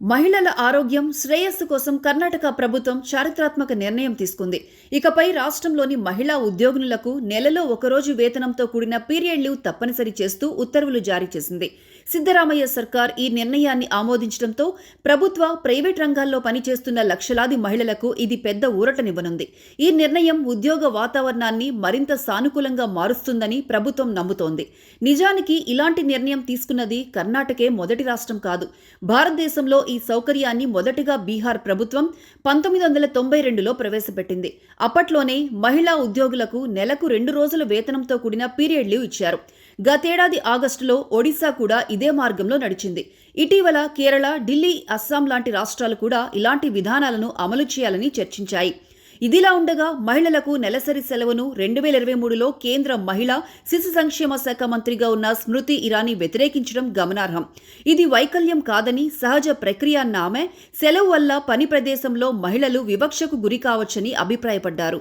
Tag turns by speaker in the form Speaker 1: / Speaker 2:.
Speaker 1: మహిళల ఆరోగ్యం శ్రేయస్సు కోసం కర్ణాటక ప్రభుత్వం చారిత్రాత్మక నిర్ణయం తీసుకుంది. ఇకపై రాష్ట్రంలోని మహిళా ఉద్యోగులకు నెలలో ఒకరోజు వేతనంతో కూడిన పీరియడ్ లీవ్ తప్పనిసరి చేస్తూ ఉత్తర్వులు జారీ చేసింది. సిద్దరామయ్య సర్కార్ ఈ నిర్ణయాన్ని ఆమోదించడంతో ప్రభుత్వ ప్రైవేట్ రంగాల్లో పనిచేస్తున్న లక్షలాది మహిళలకు ఇది పెద్ద ఊరటనివ్వనుంది. ఈ నిర్ణయం ఉద్యోగ వాతావరణాన్ని మరింత సానుకూలంగా మారుస్తుందని ప్రభుత్వం నమ్ముతోంది. నిజానికి ఇలాంటి నిర్ణయం తీసుకున్నది కర్ణాటకే మొదటి రాష్ట్రం కాదు. భారతదేశంలో ఈ సౌకర్యాన్ని మొదటిగా బీహార్ ప్రభుత్వం పంతొమ్మిది వందల తొంభై రెండులో ప్రవేశపెట్టింది. అప్పట్లోనే మహిళా ఉద్యోగులకు నెలకు రెండు రోజుల వేతనంతో కూడిన పీరియడ్ లీవ్ ఇచ్చారు. గతేడాది ఆగస్టులో ఒడిశా కూడా ఇదే మార్గంలో నడిచింది. ఇటీవల కేరళ ఢిల్లీ అస్సాం లాంటి రాష్ట్రాలు కూడా ఇలాంటి విధానాలను అమలు చేయాలని చర్చించాయి. ఇదిలా ఉండగా మహిళలకు నెలసరి సెలవును రెండు వేల ఇరవై మూడులో కేంద్ర మహిళా శిశు సంక్షేమ శాఖ మంత్రిగా ఉన్న స్మృతి ఇరానీ వ్యతిరేకించడం గమనార్హం. ఇది వైకల్యం కాదని సహజ ప్రక్రియ అన్న ఆమె సెలవు వల్ల పని ప్రదేశంలో మహిళలు వివక్షకు గురి కావచ్చని అభిప్రాయపడ్డారు.